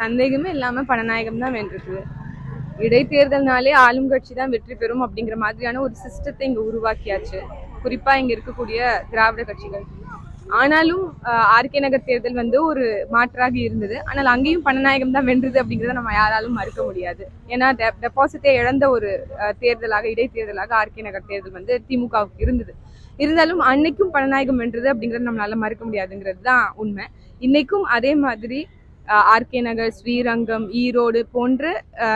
சந்தேகமே இல்லாமல் பணநாயகம் தான் வென்றிருக்குது இடைத்தேர்தல்னாலே ஆளும் கட்சி தான் வெற்றி பெறும் அப்படிங்கிற மாதிரியான ஒரு சிஸ்டத்தை இங்கே உருவாக்கியாச்சு. குறிப்பாக இங்கே இருக்கக்கூடிய திராவிட கட்சிகள். ஆனாலும் ஆர்கே நகர் தேர்தல் வந்து ஒரு மாற்றாக இருந்தது. ஆனால் அங்கேயும் பணநாயகம் தான் வென்றது அப்படிங்கிறத நம்ம யாராலும் மறுக்க முடியாது. ஏன்னா டெபாசிட்டை இழந்த ஒரு தேர்தலாக இடைத்தேர்தலாக ஆர்கே நகர் தேர்தல் வந்து திமுகவுக்கு இருந்தது. இருந்தாலும் அன்னைக்கும் பணநாயகம் வென்றது அப்படிங்கிறத நம்மளால மறுக்க முடியாதுங்கிறது தான் உண்மை. இன்னைக்கும் அதே மாதிரி ஆர்கே நகர் ஸ்ரீரங்கம் ஈரோடு போன்று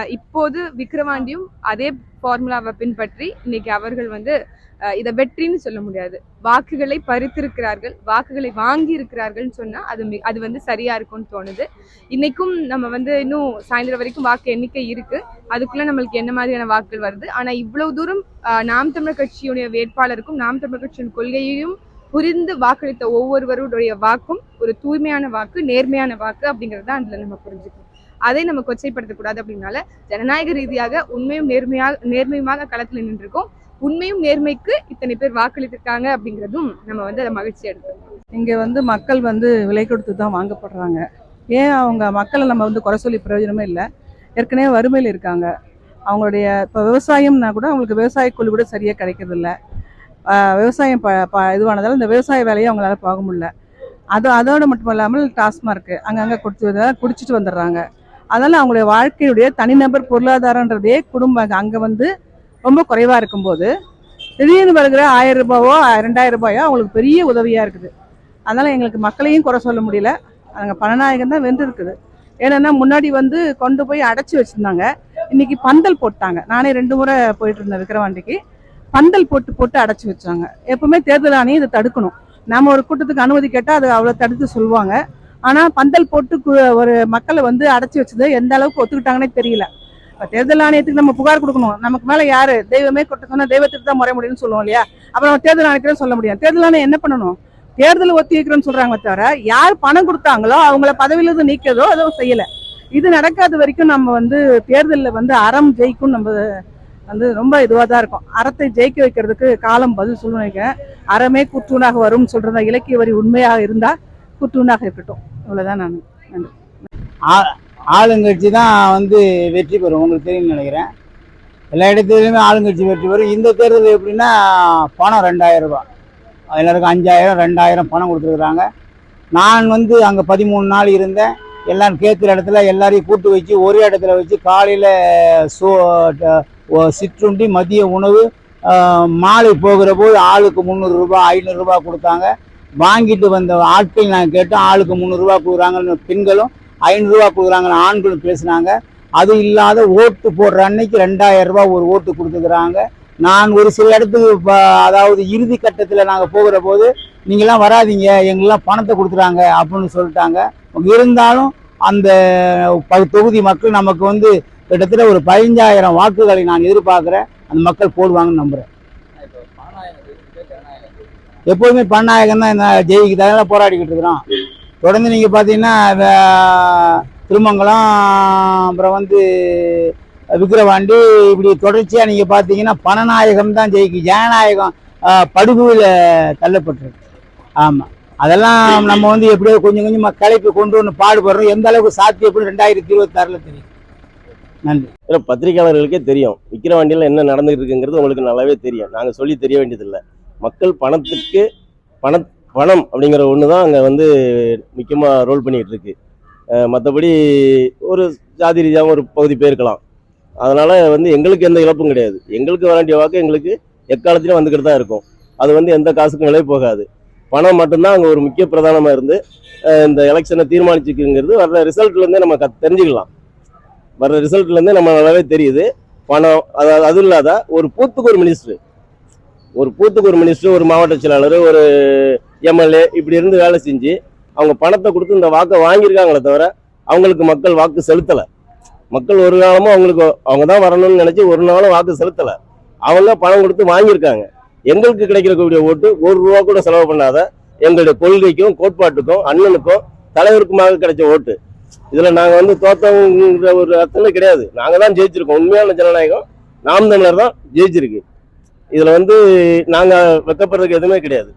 இப்போது விக்ரவாண்டியும் அதே ஃபார்முலாவை பின்பற்றி இன்னைக்கு அவர்கள் வந்து இதை வெற்றின்னு சொல்ல முடியாது. வாக்குகளை பறித்திருக்கிறார்கள் வாக்குகளை வாங்கி இருக்கிறார்கள்னு சொன்னா அது மி- அது வந்து சரியா இருக்கும்னு தோணுது. இன்னைக்கும் நம்ம வந்து இன்னும் சாயந்தரம் வரைக்கும் வாக்கு எண்ணிக்கை இருக்கு. அதுக்குள்ள நம்மளுக்கு என்ன மாதிரியான வாக்குகள் வருது? ஆனால் இவ்வளவு தூரம் நாம் தமிழர் கட்சியுடைய வேட்பாளருக்கும் நாம் தமிழர் கட்சியின் கொள்கையையும் புரிந்து வாக்களித்த ஒவ்வொருவருடைய வாக்கும் ஒரு தூய்மையான வாக்கு நேர்மையான வாக்கு அப்படிங்கிறத அதில் நம்ம புரிஞ்சுக்கணும். அதை நம்ம கொச்சைப்படுத்தக்கூடாது அப்படின்னால ஜனநாயக ரீதியாக உண்மையும் நேர்மையாக நேர்மையுமாக களத்தில் நின்றுருக்கோம். உண்மையும் நேர்மைக்கு இத்தனை பேர் வாக்களித்திருக்காங்க அப்படிங்கிறதும் நம்ம வந்து அதை மகிழ்ச்சி எடுத்துக்கணும். இங்கே வந்து மக்கள் வந்து விலை கொடுத்து தான் வாங்கப்படுறாங்க. ஏன் அவங்க மக்களை நம்ம வந்து குறை சொல்லி பிரயோஜனமே இல்லை? ஏற்கனவே வறுமையில் இருக்காங்க. அவங்களுடைய இப்போ விவசாயம்னா கூட அவங்களுக்கு விவசாய கூலி கூட சரியாக கிடைக்கிறதில்ல. விவசாயம் ப ப இதுவானதால் இந்த விவசாய வேலையை அவங்களால போக முடியல. அது அதோடு மட்டும் இல்லாமல் டாஸ்மார்க்கு அங்கங்கே குடிச்சு குடிச்சிட்டு வந்துடுறாங்க. அதனால் அவங்களுடைய வாழ்க்கையுடைய தனிநபர் பொருளாதாரன்றதே குடும்பம் அங்கே வந்து ரொம்ப குறைவாக இருக்கும்போது திடீர்னு வருகிற ஆயிரம் ரூபாவோ ரெண்டாயிரம் ரூபாயோ அவங்களுக்கு பெரிய உதவியாக இருக்குது. அதனால் எங்களுக்கு மக்களையும் குறை சொல்ல முடியல. அங்கே பணநாயகம் தான் வென்று இருக்குது ஏன்னா முன்னாடி வந்து கொண்டு போய் அடைச்சி வச்சுருந்தாங்க. இன்னைக்கு பந்தல் போட்டாங்க. நானே ரெண்டு முறை போயிட்டு இருந்தேன் விக்கிரவாண்டிக்கு. பந்தல் போட்டு போட்டு அடைச்சி வச்சாங்க. எப்பவுமே தேர்தல் ஆணையம் இதை தடுக்கணும். நம்ம ஒரு கூட்டத்துக்கு அனுமதி கேட்டால் அதை அவ்வளோ தடுத்து சொல்லுவாங்க. ஆனால் பந்தல் போட்டு கு- ஒரு மக்களை வந்து அடைச்சி வச்சது எந்த அளவுக்கு ஒத்துக்கிட்டாங்கன்னே தெரியல. இப்போ தேர்தல் ஆணையத்துக்கு நம்ம புகார் கொடுக்கணும். நமக்கு மேலே யார்? தெய்வமே கொட்ட சொன்னால் தெய்வத்துக்கு தான் முறை முடியும்னு சொல்லுவோம் இல்லையா? அப்போ நம்ம தேர்தல் ஆணையத்தையும் சொல்ல முடியும். தேர்தல் ஆணையம் என்ன பண்ணணும்? தேர்தல் ஒத்தி வைக்கிறோன்னு சொல்கிறாங்க தவிர யார் பணம் கொடுத்தாங்களோ அவங்கள பதவியிலிருந்து நீக்கிறதோ அதுவும் செய்யலை. இது நடக்காத வரைக்கும் நம்ம வந்து தேர்தலில் வந்து அறம் ஜெயிக்கும் நம்ம வந்து ரொம்ப இதுவாக தான் இருக்கும். அறத்தை ஜெயிக்க வைக்கிறதுக்கு காலம் பதில் சொல்லுன்னு நினைக்கிறேன். அறமே குற்றூனாக வரும்னு சொல்கிற இலக்கிய வரி உண்மையாக இருந்தால் குற்றூனாக இருக்கட்டும். இவ்வளோதான் நான் ஆளுங்கட்சி தான் வந்து வெற்றி பெறும் உங்களுக்கு தெரியும்னு நினைக்கிறேன். எல்லா இடத்துலையுமே ஆளுங்கட்சி வெற்றி பெறும். இந்த தேர்தல் எப்படின்னா பணம் ரெண்டாயிரம் ரூபாய். எல்லாருக்கும் அஞ்சாயிரம் ரெண்டாயிரம் பணம் கொடுத்துருக்குறாங்க. நான் வந்து அங்கே பதிமூணு நாள் இருந்தேன். எல்லாம் கேட்குற இடத்துல எல்லாரையும் கூட்டு வச்சு ஒரே இடத்துல வச்சு காலையில் சோ சிற்றுண்டி மதிய உணவு மாலை போகிற போது ஆளுக்கு முந்நூறுரூபா ஐநூறுரூபா கொடுத்தாங்க. வாங்கிட்டு வந்த ஆட்கள் நாங்கள் கேட்டோம் ஆளுக்கு முந்நூறுரூவா கொடுக்குறாங்கன்னு பெண்களும் ஐநூறுரூவா கொடுக்குறாங்கன்னு ஆண்களும் பேசுனாங்க. அது இல்லாத ஓட்டு போடுற அன்னைக்கு ரெண்டாயிரம் ரூபா ஒரு ஓட்டு கொடுத்துக்கிறாங்க. நான் ஒரு சில இடத்துக்கு இப்போ அதாவது இறுதி கட்டத்தில் நாங்கள் போகிற போது நீங்களாம் வராதீங்க எங்கெல்லாம் பணத்தை கொடுத்துறாங்க அப்படின்னு சொல்லிட்டாங்க. இருந்தாலும் அந்த ப- தொகுதி மக்கள் நமக்கு வந்து கிட்டத்தட்ட ஒரு பதினஞ்சாயிரம் வாக்குகளை நான் எதிர்பார்க்குறேன். அந்த மக்கள் போடுவாங்கன்னு நம்புகிறேன் எப்போதுமே பன்னாயகம் தான் இந்த ஜெயிக்கு அதெல்லாம் போராடிக்கிட்டு இருக்கிறோம் தொடர்ந்து நீங்கள் பார்த்தீங்கன்னா திருமங்கலம் அப்புறம் வந்து விக்கிரவாண்டி இப்படி தொடர்ச்சியாக நீங்கள் பார்த்தீங்கன்னா பணநாயகம் தான் ஜெயிக்கு. ஜனநாயகம் ஆஹ், படுகொலையில தள்ளப்பட்டிருக்கு. ஆமாம் அதெல்லாம் நம்ம வந்து எப்படியோ கொஞ்சம் கொஞ்சமாக கலைப்பு கொண்டு வந்து பாடுபடுறோம். எந்த அளவுக்கு சாத்தியப்படும் ரெண்டாயிரத்தி இருபத்தாறில் தெரியும் நன்றி. ஏன்னா பத்திரிகையாளர்களுக்கே தெரியும். விக்கிரவாண்டியில் என்ன நடந்துகிட்டு இருக்குங்கிறது உங்களுக்கு நல்லாவே தெரியும். நாங்கள் சொல்லி தெரிய வேண்டியதில்லை. மக்கள் பணத்துக்கு பண பணம் அப்படிங்கிற ஒன்று தான் அங்கே வந்து முக்கியமாக ரோல் பண்ணிகிட்டு இருக்கு மற்றபடி ஒரு ஜாதி ரீதியாகவும் ஒரு பகுதி போயிருக்கலாம் அதனால் வந்து எங்களுக்கு எந்த இழப்பும் கிடையாது. எங்களுக்கு வர வேண்டிய வாக்கு எங்களுக்கு எக்காலத்திலும் வந்துக்கிட்டு தான் இருக்கும். அது வந்து எந்த காசுக்கும் விலை போகாது. பணம் மட்டும்தான் அங்கே ஒரு முக்கிய பிரதானமாக இருந்து இந்த எலெக்ஷனை தீர்மானிச்சுக்குங்கிறது வர்ற ரிசல்ட்லேருந்தே நம்ம க தெரிஞ்சுக்கலாம். வர்ற ரிசல்ட்லேருந்து நம்ம நல்லாவே தெரியுது. பணம் அதாவது அதுவும் இல்லாத ஒரு பூத்துக்கு ஒரு மினிஸ்டர் ஒரு பூத்துக்கு ஒரு மினிஸ்டர் ஒரு மாவட்ட செயலாளர் ஒரு எம்எல்ஏ இப்படி இருந்து வேலை செஞ்சு அவங்க பணத்தை கொடுத்து இந்த வாக்கை வாங்கியிருக்காங்களே தவிர அவங்களுக்கு மக்கள் வாக்கு செலுத்தலை. மக்கள் ஒரு காலமும் அவங்களுக்கு அவங்க தான் வரணும்னு நினச்சி ஒரு நாளும் வாக்கு செலுத்தலை. அவங்க பணம் கொடுத்து வாங்கியிருக்காங்க. எங்களுக்கு கிடைக்கக்கூடிய ஓட்டு ஒரு ரூபா கூட செலவு பண்ணாத எங்களுடைய கொள்கைக்கும் கோட்பாட்டுக்கும் அண்ணனுக்கும் தலைவருக்குமாக கிடைச்ச ஓட்டு. இதுல நாங்க வந்து தோத்தங்கிற ஒரு அர்த்தமே கிடையாது. நாங்க தான் ஜெயிச்சிருக்கோம். உண்மையான ஜனநாயகம் நாம் தமிழர் தான் ஜெயிச்சிருக்கு. இதுல வந்து நாங்க வெக்கப்படுறதுக்கு எதுவுமே கிடையாது.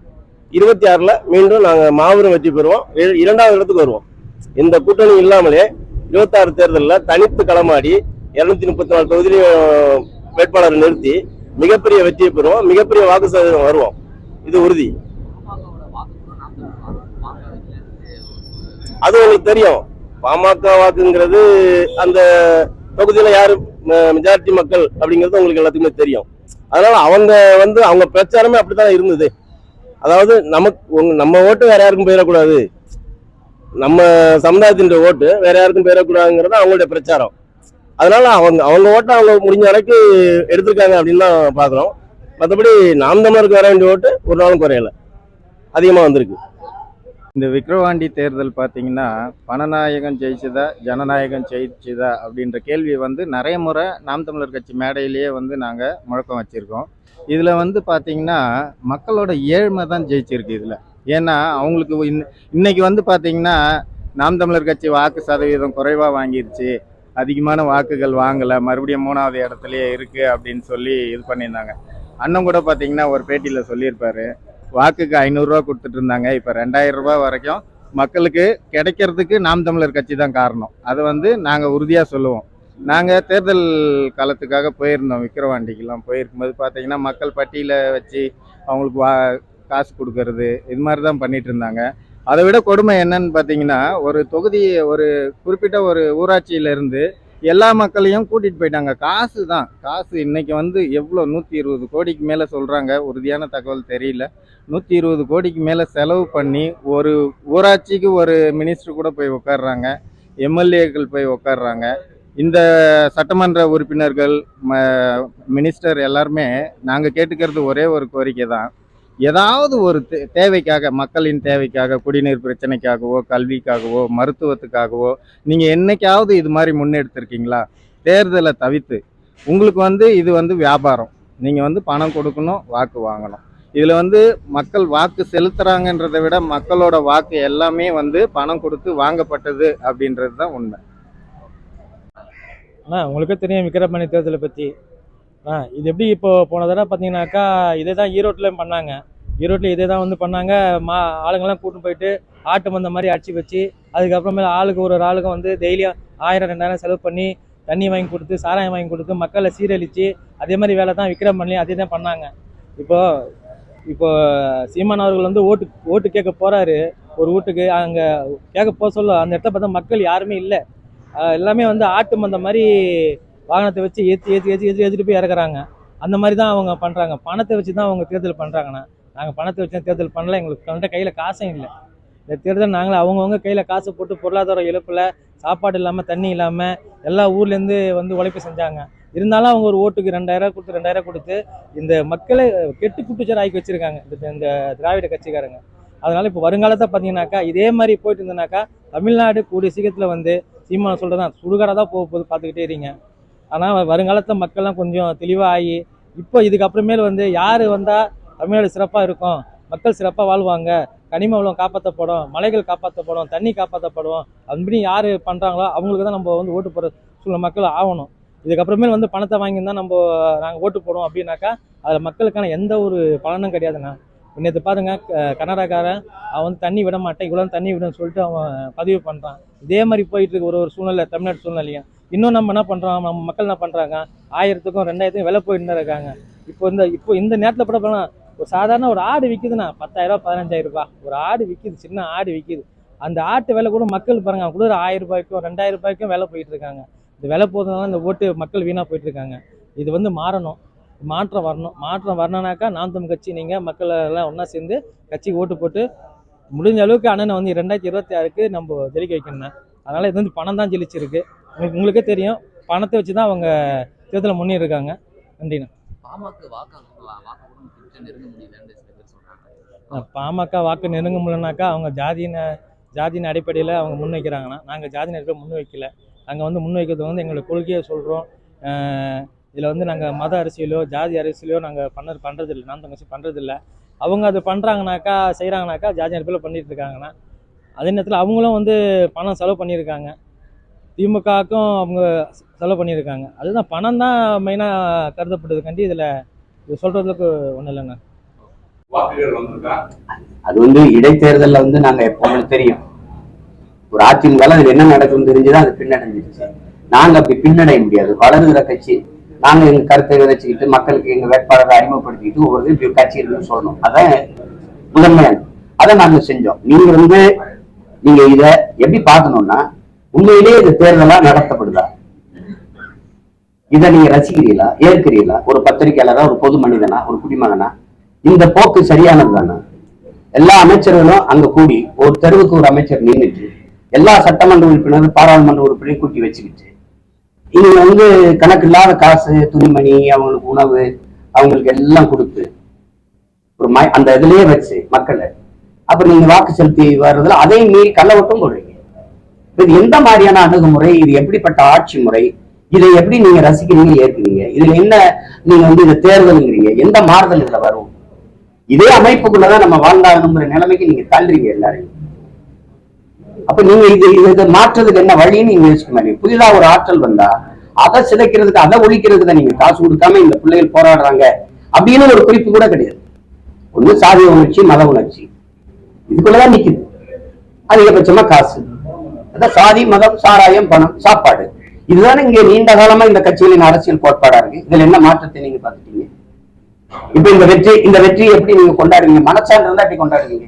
இருபத்தி ஆறுல மீண்டும் நாங்க மாபெரும் வெற்றி பெறுவோம். இர- இரண்டாவது இடத்துக்கு வருவோம். இந்த கூட்டணி இல்லாமலே இருபத்தாறு தேர்தலில் தனித்து களமாடி இருநூத்தி முப்பத்தி நாலு தொகுதியிலையும் வேட்பாளரை நிறுத்தி மிகப்பெரிய வெற்றியை பெறுவோம். மிகப்பெரிய வாக்கு சதவீதம் வருவோம். இது உறுதி. அது உங்களுக்கு தெரியும். பாமக வாக்குங்கிறது அந்த தொகுதியில யாரு மெஜாரிட்டி மக்கள் அப்படிங்கிறது உங்களுக்கு எல்லாத்துக்குமே தெரியும். அதனால அவங்க வந்து அவங்க பிரச்சாரமே அப்படித்தான் இருந்தது. அதாவது நமக்கு நம்ம ஓட்டு வேற யாருக்கும் போயிடக்கூடாது. நம்ம சமுதாயத்தின் ஓட்டு வேற யாருக்கும் போயிடக்கூடாதுங்கிறது அவங்களுடைய பிரச்சாரம். அதனால அவங்க அவங்க ஓட்டை அவங்க முடிஞ்ச அளவுக்கு எடுத்திருக்காங்க அப்படின்னு தான் பாக்குறோம். மற்றபடி நாம் தமிழருக்கு வர வேண்டிய ஓட்டு ஒரு நாளும் குறையல. அதிகமா வந்திருக்கு. இந்த விக்ரவாண்டி தேர்தல் பார்த்தீங்கன்னா பணநாயகம் ஜெயிச்சுதா ஜனநாயகம் ஜெயிச்சுதா அப்படின்ற கேள்வி வந்து நிறைய முறை நாம் தமிழர் கட்சி மேடையிலேயே வந்து நாங்கள் முழக்கம் வச்சுருக்கோம். இதில் வந்து பார்த்தீங்கன்னா மக்களோட ஏழ்மை தான் ஜெயிச்சிருக்கு இதில். ஏன்னா அவங்களுக்கு இன் இன்னைக்கு வந்து பார்த்தீங்கன்னா நாம் தமிழர் கட்சி வாக்கு சதவீதம் குறைவாக வாங்கிருச்சு. அதிகமான வாக்குகள் வாங்கலை. மறுபடியும் மூணாவது இடத்துலயே இருக்குது அப்படின்னு சொல்லி இது பண்ணியிருந்தாங்க. அண்ணன் கூட பார்த்தீங்கன்னா ஒரு பேட்டியில் சொல்லியிருப்பாரு. வாக்குக்கு ஐநூறுரூவா கொடுத்துட்டு இருந்தாங்க இப்போ ரெண்டாயிரம் ரூபாய் வரைக்கும் மக்களுக்கு கிடைக்கிறதுக்கு நாம் தமிழர் கட்சி தான் காரணம். அதை வந்து நாங்கள் உறுதியாக சொல்லுவோம். நாங்கள் தேர்தல் காலத்துக்காக போயிருந்தோம். விக்கிரவாண்டிக்கெல்லாம் போயிருக்கும்போது பார்த்தீங்கன்னா மக்கள் பட்டியலை வச்சு அவங்களுக்கு வா காசு கொடுக்கறது இது மாதிரி தான் பண்ணிட்டு இருந்தாங்க அதை விட கொடுமை என்னன்னு பார்த்தீங்கன்னா ஒரு தொகுதி ஒரு குறிப்பிட்ட ஒரு ஊராட்சியிலேருந்து எல்லா மக்களையும் கூட்டிகிட்டு போயிட்டாங்க. காசு தான். காசு இன்னைக்கு வந்து எவ்வளோ? நூற்றி இருபது கோடிக்கு மேலே சொல்கிறாங்க உறுதியான தகவல் தெரியல. நூற்றி இருபது கோடிக்கு மேலே செலவு பண்ணி ஒரு ஊராட்சிக்கு ஒரு மினிஸ்டர் கூட போய் உட்கார்றாங்க எம்எல்ஏக்கள் போய் உட்காடுறாங்க இந்த சட்டமன்ற உறுப்பினர்கள் ம- மினிஸ்டர் எல்லாருமே நாங்கள் கேட்டுக்கிறது ஒரே ஒரு கோரிக்கை தான். ஏதாவது ஒரு தே- தேவைக்காக மக்களின் தேவைக்காக குடிநீர் பிரச்சனைக்காகவோ கல்விக்காகவோ மருத்துவத்துக்காகவோ நீங்கள் என்றைக்காவது இது மாதிரி முன்னெடுத்திருக்கீங்களா? தேர்தலை தவிர்த்து. உங்களுக்கு வந்து இது வந்து வியாபாரம். நீங்கள் வந்து பணம் கொடுக்கணும் வாக்கு வாங்கணும். இதில் வந்து மக்கள் வாக்கு செலுத்துகிறாங்கன்றதை விட மக்களோட வாக்கு எல்லாமே வந்து பணம் கொடுத்து வாங்கப்பட்டது அப்படின்றது தான் உண்மை. ஆனால் உங்களுக்கே தெரியும் விக்கிரமணி தேர்தலை பற்றி ஆ இது எப்படி இப்போ போன தடவை பார்த்தீங்கன்னாக்கா இதே தான் ஈரோட்லேயும் பண்ணாங்க. ஈரோட்டில் இதே தான் வந்து பண்ணாங்க. மா ஆளுங்கெல்லாம் கூட்டின்னு போயிட்டு ஆட்டு மந்த மாதிரி அடிச்சு வச்சு அதுக்கப்புறமேல ஆளுக்கு ஒரு ஒரு ஆளுக்கும் வந்து டெய்லியும் ஆயிரம் ரெண்டாயிரம் செலவு பண்ணி தண்ணி வாங்கி கொடுத்து சாராயம் வாங்கி கொடுத்து மக்களை சீரழித்து அதே மாதிரி வேலை தான் விக்ரமணிலையும் அதே தான் பண்ணாங்க. இப்போ இப்போ சீமான் அவர்கள் வந்து ஓட்டு ஓட்டு கேட்க போகிறாரு ஒரு வீட்டுக்கு அங்கே கேட்க போக சொல்ல அந்த இடத்த பார்த்தா மக்கள் யாருமே இல்லை. எல்லாமே வந்து ஆட்டு மந்த மாதிரி வாகனத்தை வச்சு ஏற்றி ஏற்றி ஏற்றி ஏற்றி ஏற்றிட்டு போய் இறக்குறாங்க. அந்த மாதிரி தான் அவங்க பண்ணுறாங்க பணத்தை வச்சு தான் அவங்க தேர்தல் பண்ணுறாங்கண்ணா நாங்கள் பணத்தை வச்சு தான் தேர்தல் பண்ணல. எங்களுக்கு கண்ட கையில் காசும் இல்லை. இந்த தேர்தல் நாங்களும் அவங்கவுங்க கையில் காசு போட்டு பொருளாதார இழப்பில் சாப்பாடு இல்லாமல் தண்ணி இல்லாமல் எல்லா ஊர்லேருந்து வந்து உழைப்பு செஞ்சாங்க. இருந்தாலும் அவங்க ஒரு ஓட்டுக்கு ரெண்டாயிரம் கொடுத்து ரெண்டாயிரம் கொடுத்து இந்த மக்களை கெட்டு குட்டுச்சர் ஆக்கி வச்சிருக்காங்க. இந்த இந்த திராவிட கட்சிக்காரங்க. அதனால் இப்போ வருங்காலத்தை பார்த்தீங்கன்னாக்கா இதே மாதிரி போயிட்டு இருந்தனாக்கா தமிழ்நாடு கூடிய சீக்கிரத்தில் வந்து சீமான சொல்கிறதான் சுடுகாடாக தான் போக போகுது பார்த்துக்கிட்டே இருங்க. ஆனால் வருங்காலத்தில் மக்கள்லாம் கொஞ்சம் தெளிவாக ஆகி இப்போ இதுக்கப்புறமேல் வந்து யார் வந்தால் தமிழ்நாடு சிறப்பாக இருக்கும்? மக்கள் சிறப்பாக வாழ்வாங்க. கனிம வளம் காப்பாற்றப்படும் மலைகள் காப்பாற்றப்படும் தண்ணி காப்பாற்றப்படும் அப்படி யார் பண்ணுறாங்களோ அவங்களுக்கு தான் நம்ம வந்து ஓட்டு போடுற சூழ்நிலை மக்கள் ஆகணும். இதுக்கப்புறமேல் வந்து பணத்தை வாங்கியிருந்தா நம்ம நாங்கள் ஓட்டு போடுவோம் அப்படின்னாக்கா அதில் மக்களுக்கான எந்த ஒரு பலனும் கிடையாதுண்ணா. நேற்று பாருங்க கனடாக்காரன் அவன் வந்து தண்ணி விட மாட்டேன் இவ்வளோ தண்ணி விடுன்னு சொல்லிட்டு அவன் பதிவு பண்ணுறான் இதே மாதிரி போயிட்டு இருக்கு ஒரு ஒரு சூழ்நிலை தமிழ்நாடு சூழ்நிலையும். இன்னும் நம்ம என்ன பண்ணுறோம் நம்ம மக்கள் என்ன பண்ணுறாங்க ஆயிரத்துக்கும் ரெண்டாயிரத்துக்கும் விலை போயிட்டு தான் இருக்காங்க. இப்போ இந்த இப்போ இந்த நேரத்தில் கூட போனால் ஒரு சாதாரண ஒரு ஆடு விற்குதுண்ணா பத்தாயிரரூபா பதினஞ்சாயிரம் ரூபாய். ஒரு ஆடு விற்கிது சின்ன ஆடு விற்கிது அந்த ஆட்டு விலை கூட மக்கள் பாருங்க கூட ஒரு ஆயிரம் ரூபாய்க்கும் ரெண்டாயிரம் ரூபாய்க்கும் விலை போயிட்டு இருக்காங்க. இந்த விலை போதுனால இந்த ஓட்டு மக்கள் வீணாக போயிட்டு இருக்காங்க. இது வந்து மாறணும். மாற்றம் வரணும். மாற்றம் வரணும்னாக்கா நாம் தம் கட்சி நீங்கள் மக்கள் எல்லாம் ஒன்றா சேர்ந்து கட்சிக்கு ஓட்டு போட்டு முடிஞ்ச அளவுக்கு அண்ணனை வந்து ரெண்டாயிரத்தி இருபத்தி ஆறுக்கு நம்ம ஜெயிக்க வைக்கணும் அதனால் இது வந்து பணம் தான் ஜெயிச்சிருக்கு. உங்களுக்கு உங்களுக்கே தெரியும். பணத்தை வச்சு தான் அவங்க தேர்தலில் முன்னேறிருக்காங்க நன்றிண்ணா. பாமக வாக்கு வாக்கு நெருங்க பாமக வாக்கு முடியலனாக்கா அவங்க ஜாதியின ஜாதியின் அடிப்படையில் அவங்க முன்வைக்கிறாங்கன்னா நாங்கள் ஜாதியின் அடிப்படையில் முன் வைக்கல நாங்கள் வந்து முன் வைக்கிறது வந்து எங்களுடைய கொள்கையை சொல்கிறோம் இதில் வந்து நாங்கள் மத அரசியலோ ஜாதி அரசியலோ நாங்கள் பண்ண பண்ணுறதில்ல நாம் தங்கச்சி பண்ணுறதில்ல அவங்க அது பண்ணுறாங்கனாக்கா செய்கிறாங்கனாக்கா ஜாதி அடிப்படையில் பண்ணிட்டு இருக்காங்கன்னா அதே நேரத்தில் அவங்களும் வந்து பணம் செலவு பண்ணியிருக்காங்க. திமுகவுக்கும் அவங்க செலவு பண்ணியிருக்காங்க. அதுதான் பணம் தான் மெயினாக கருதப்படுது கண்டி இதில் இது சொல்கிறதுக்கு ஒன்றும் இல்லைண்ணா அது வந்து இடைத்தேர்தல்ல வந்து நாங்க எப்போ உங்களுக்கு தெரியும். ஒரு அதிமுக அதுல என்ன நடக்குதுன்னு தெரிஞ்சுதான் அது பின்னடைஞ்சிருச்சு நாங்க அப்படி பின்னடைய முடியாது. வளருகிற கட்சி நாங்க எங்க கருத்தை விதைச்சுக்கிட்டு மக்களுக்கு எங்க வேட்பாளரை அறிமுகப்படுத்திக்கிட்டு ஒவ்வொரு இப்படி ஒரு கட்சி இருக்குன்னு சொல்லணும். அதான் முதன்மையான அதை நாங்க செஞ்சோம். நீங்க வந்து நீங்க இத எப்படி பார்க்கணும்னா உண்மையிலே இது தேர்தலா நடத்தப்படுதா? இதை நீங்க ரசிக்கிறீங்களா ஏற்கிறீங்களா ஒரு பத்திரிகையாளரா ஒரு பொது மனிதனா ஒரு குடிமகனா? இந்த போக்கு சரியானது தானே எல்லா அமைச்சர்களும் அங்க கூடி ஒரு தெருவுக்கு ஒரு அமைச்சர் நின்றுட்டு எல்லா சட்டமன்ற உறுப்பினரும் பாராளுமன்ற உறுப்பினரையும் கூட்டி வச்சுக்கிட்டு இங்க வந்து கணக்கு இல்லாத காசு துணிமணி அவங்களுக்கு உணவு அவங்களுக்கு எல்லாம் கொடுத்து ஒரு ம அந்த இதுலயே வச்சு மக்களை. அப்புறம் நீங்க வாக்கு செலுத்தி வர்றதுல அதையும் மீறி கள்ளவட்டம் போடுறீங்க. இது எந்த மாதிரியான அணுகுமுறை? இது எப்படிப்பட்ட ஆட்சி முறை? இதை எப்படி நீங்க ரசிக்கிறீங்க ஏற்கிறீங்க? இதுல என்ன நீங்க வந்து இதை தேர்தலுங்கிறீங்க? எந்த மாறுதல் இதுல வரும்? இதே அமைப்புக்குள்ளதான் நம்ம வாழ்ந்தாகணுங்கிற நிலைமைக்கு நீங்க தள்ளுறீங்க எல்லாரையும். அப்ப நீங்க இது இதை மாற்றுறதுக்கு என்ன வழின்னு நீங்க யோசிக்க மாதிரி புதிதா ஒரு ஆற்றல் வந்தா அதை சிதைக்கிறதுக்கு அதை ஒழிக்கிறதுக்கு தான் நீங்க காசு கொடுக்காம இந்த பிள்ளைகள் போராடுறாங்க அப்படின்னு ஒரு குறிப்பு கூட கிடையாது. ஒண்ணு சாதிய உணர்ச்சி மத உணர்ச்சி. இதுக்குள்ளதான் நிக்குது. அதிகபட்சமா காசு. அதான் சாதி மதம் சாராயம் பணம் சாப்பாடு. இதுதானே இங்க நீண்ட காலமா இந்த கட்சிகளின் அரசியல் கோட்பாடா இருக்கு. இதுல என்ன மாற்றத்தை நீங்க பாத்துட்டீங்க இப்ப இந்த வெற்றி இந்த வெற்றி எப்படி நீங்க கொண்டாடுவீங்க? மனச்சான்று இருந்தா எப்படி கொண்டாடுவீங்க?